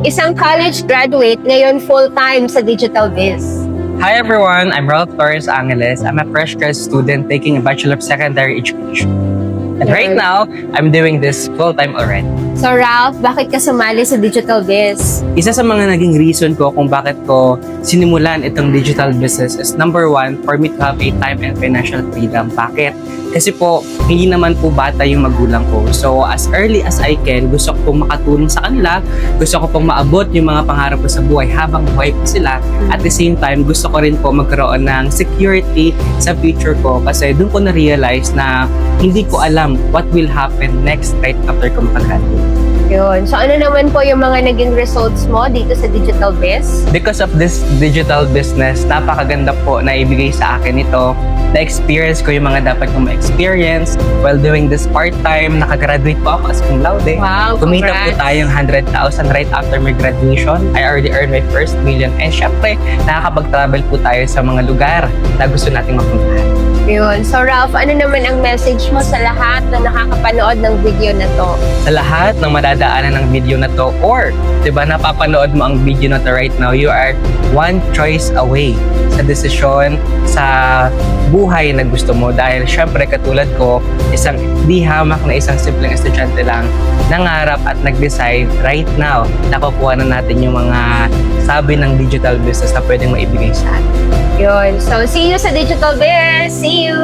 Isang college graduate ngayon full-time sa Digital Biz. Hi everyone, I'm Ralph Torres Angeles. I'm a fresh grad student taking a Bachelor of Secondary Education. And right now, I'm doing this full-time already. So Ralph, bakit ka sumali sa Digital Biz? Isa sa mga naging reason ko kung bakit ko sinimulan itong digital business is number one, for me to have a time and financial freedom. Bakit? Kasi po, hindi naman po bata yung magulang ko. So, as early as I can, gusto ko pong makatulong sa kanila. Gusto ko pong maabot yung mga pangarap ko sa buhay habang buhay pa sila. At the same time, gusto ko rin po magkaroon ng security sa future ko kasi doon ko na-realize na hindi ko alam what will happen next right after ko makagraduate. Yun. So ano naman po yung mga naging results mo dito sa Digital Biz? Because of this digital business, napakaganda po na ibigay sa akin ito. Na-experience ko yung mga dapat kong ma-experience while doing this part-time. Nakagraduate po ako as cum laude. Wow, Kumita po tayong 100,000 right after my graduation. I already earned my first million. And syempre, nakakapag-travel po tayo sa mga lugar na gusto nating mapuntahan. Yun. So Ralph, ano naman ang message mo sa lahat na nakakapanood ng video na to? sa lahat ng madadaanan ng video na to or 'di ba napapanood mo ang video na to right now you are one choice away sa desisyon sa buhay na gusto mo dahil syempre katulad ko isang di hamak na isang simpleng estudyante lang nangarap at nag-decide right now nakukuha na natin yung mga sabi ng digital business na pwedeng maibigay sa atin. Yun. So see you sa Digital Biz! See you!